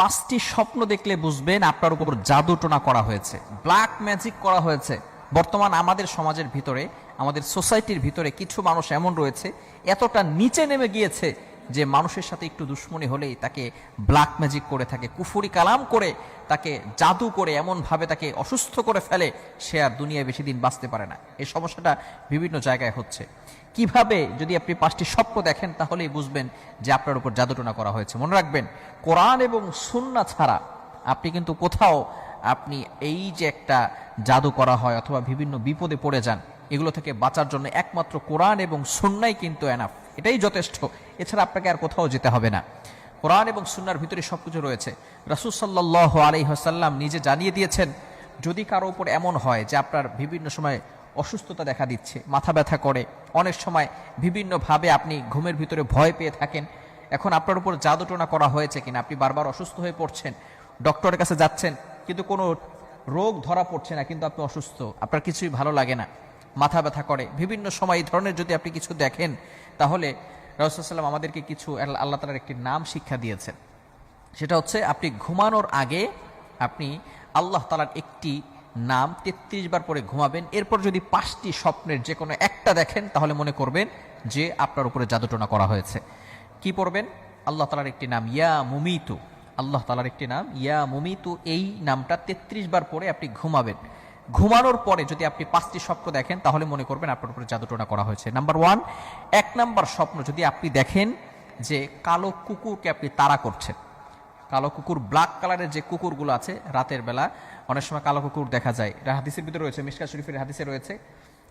পাঁচটি স্বপ্ন দেখলে বুঝবেন আপনার উপর জাদু টোনা করা হয়েছে। ব্ল্যাক ম্যাজিক করা হয়েছে। বর্তমান আমাদের সমাজের ভিতরে, আমাদের সোসাইটির ভিতরে কিছু মানুষ এমন রয়েছে, এতটা নিচে নেমে গিয়েছে যে মানুষের সাথে একটু দুশ্মনী হলেই তাকে ব্ল্যাক ম্যাজিক করে থাকে, কুফুরি কালাম করে তাকে জাদু করে এমনভাবে তাকে অসুস্থ করে ফেলে, সে আর দুনিয়ায় বেশি দিন বাঁচতে পারে না। এই সমস্যাটা বিভিন্ন জায়গায় হচ্ছে। কীভাবে যদি আপনি পাঁচটি স্বপ্ন দেখেন, তাহলেই বুঝবেন যে আপনার উপর জাদুটনা করা হয়েছে। মনে রাখবেন, কোরআন এবং সুন্না ছাড়া আপনি কিন্তু কোথাও আপনি এই যে একটা জাদু করা হয় অথবা বিভিন্ন বিপদে পড়ে যান, এগুলো থেকে বাঁচার জন্য একমাত্র কোরআন এবং সুন্নাই কিন্তু এনাফ এটাই যথেষ্ট। এছাড়া আপনাকে আর কোথাও যেতে হবে না। কোরআন এবং সুন্নার ভিতরে সবকিছু রয়েছে। রাসুল সাল্লাহ আলহিহাসাল্লাম নিজে জানিয়ে দিয়েছেন, যদি কারও উপর এমন হয় যে আপনার বিভিন্ন সময় অসুস্থতা দেখা দিচ্ছে, মাথা ব্যথা করে, অনেক সময় বিভিন্নভাবে আপনি ঘুমের ভিতরে ভয় পেয়ে থাকেন, এখন আপনার উপর জাদুটোনা করা হয়েছে কিনা, আপনি বারবার অসুস্থ হয়ে পড়ছেন, ডক্টরের কাছে যাচ্ছেন, কিন্তু কোনো রোগ ধরা পড়ছে না, কিন্তু আপনি অসুস্থ, আপনার কিছুই ভালো লাগে না, মাথা ব্যথা করে, বিভিন্ন সময় এই ধরনের যদি আপনি কিছু দেখেন তাহলে রসুলাম আমাদেরকে কিছু আল্লাহ তালার একটি নাম শিক্ষা দিয়েছেন। সেটা হচ্ছে আপনি ঘুমানোর আগে আপনি আল্লাহ তালার একটি নাম তেত্রিশ বার পরে ঘুমাবেন। এরপর যদি পাঁচটি স্বপ্নের যে কোনো একটা দেখেন, তাহলে মনে করবেন যে আপনার উপরে জাদুটনা করা হয়েছে। কি পড়বেন? আল্লাহ তালার একটি নাম ইয়া মুমিতু। আল্লাহ তালার একটি নাম ইয়া মুমিতু। এই নামটা তেত্রিশ বার পরে আপনি ঘুমাবেন। ঘুমানোর পরে যদি আপনি পাঁচটি স্বপ্ন দেখেন, তাহলে মনে করবেন আপনার উপরে জাদুটোনা করা হয়েছে। নাম্বার ওয়ান এক নাম্বার স্বপ্ন যদি আপনি দেখেন যে কালো কুকুরকে আপনি তাড়া করছেন। কালো কুকুর ব্ল্যাক কালারের যে কুকুরগুলো আছে রাতের বেলা, অনেক সময় কালো কুকুর দেখা যায়। এটা হাদিসের ভিতরে রয়েছে মিশকা শরীফের হাদিসে রয়েছে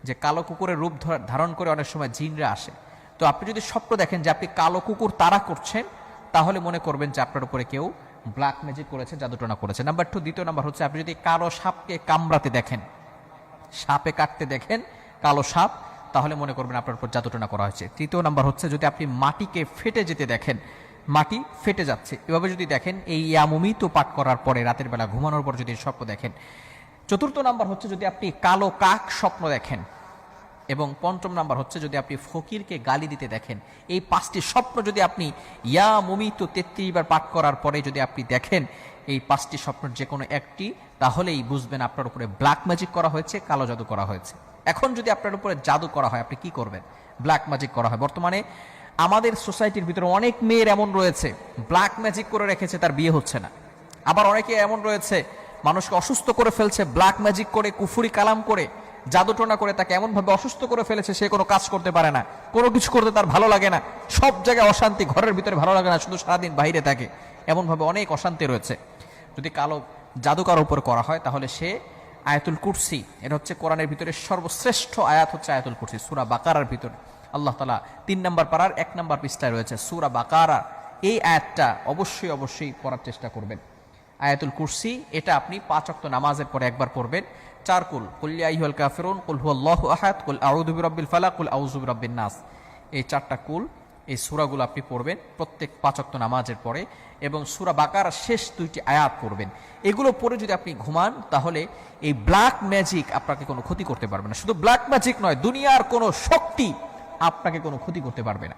যে কালো কুকুরের রূপ ধারণ করে অনেক সময় জিনরা আসে। তো আপনি যদি স্বপ্ন দেখেন যে আপনি কালো কুকুর তাড়া করছেন, তাহলে মনে করবেন যে আপনার উপরে কেউ ব্ল্যাক ম্যাজিক করেছে, জাদুটনা করেছে। নাম্বার টু দ্বিতীয় নাম্বার হচ্ছে, আপনি যদি কালো সাপকে কামড়াতে দেখেন, সাপে কাটতে দেখেন কালো সাপ, তাহলে মনে করবেন আপনার উপর জাদুটনা করা হয়েছে। তৃতীয় নাম্বার হচ্ছে, যদি আপনি মাটিকে ফেটে যেতে দেখেন, মাটি ফেটে যাচ্ছে, এভাবে যদি দেখেন, এই ইয়ামুমিত পাঠ করার পরে রাতের বেলা ঘুমানোর পর যদি স্বপ্ন দেখেন। চতুর্থ নাম্বার হচ্ছে, যদি আপনি কালো কাক স্বপ্ন দেখেন এবং পঞ্চম নাম্বার হচ্ছে যদি আপনি ফকিরকে গালি দিতে দেখেন, এই পাঁচটি স্বপ্ন যদি আপনি ইয়া মুমিত তেত্রিশ বার পাঠ করার পরে যদি আপনি দেখেন, এই পাঁচটি স্বপ্নের যে কোনো একটি, তাহলেই বুঝবেন আপনার উপরে ব্ল্যাক ম্যাজিক করা হয়েছে, কালো জাদু করা হয়েছে। এখন যদি আপনার উপরে জাদু করা হয়, আপনি কি করবেন? ব্ল্যাক ম্যাজিক করা হয়। বর্তমানে আমাদের সোসাইটির ভিতরে অনেক মেয়ের এমন রয়েছে ব্ল্যাক ম্যাজিক করে রেখেছে, তার বিয়ে হচ্ছে না। আবার অনেকে এমন রয়েছে, মানুষকে অসুস্থ করে ফেলছে ব্ল্যাক ম্যাজিক করে, কুফুরি কালাম করে জাদুটোনা করে তাকে এমনভাবে অসুস্থ করে ফেলেছে, সে কোনো কাজ করতে পারে না। কোনো কিছু করতে তার ভালো লাগে না। সব জায়গায় অশান্তি, ঘরের ভিতরে ভালো লাগে না, শুধু সারাদিন বাইরে থাকে। এমনভাবে অনেক অশান্তি রয়েছে। যদি কালো জাদুকার উপর করা হয়, তাহলে সে আয়াতুল কুরসি, এটা হচ্ছে কোরআনের ভিতরে সর্বশ্রেষ্ঠ আয়াত হচ্ছে আয়াতুল কুরসি, সুরা বাকারার ভিতরে। আল্লাহ তালা তিন নম্বর পাড়ার এক নম্বর পৃষ্ঠায় রয়েছে, সুরা বাকারা। এই আয়াতটা অবশ্যই অবশ্যই পড়ার চেষ্টা করবেন। আয়াতুল কুরসি, এটা আপনি পাঁচ অক্ত নামাজের পরে একবার পড়বেন। চার, কুল কুল্লি আইহুল কাফিরুন, কুল হুয়াল্লাহু আহাদ, কুল আউযু বিরাব্বিল ফালাক, কুল আউযু বিরাব্বিন নাস। এই চারটা কুল, এই সূরাগুলো আপনি পড়বেন প্রত্যেক পাঁচ অক্ত নামাজের পরে এবং সূরা বাকারার শেষ দুইটি আয়াত পড়বেন। এগুলো পড়ে যদি আপনি ঘুমান, তাহলে এই ব্ল্যাক ম্যাজিক আপনাকে কোনো ক্ষতি করতে পারবে না। শুধু ব্ল্যাক ম্যাজিক নয়, দুনিয়ার কোনো শক্তি আপনাকে কোনো ক্ষতি করতে পারবে না।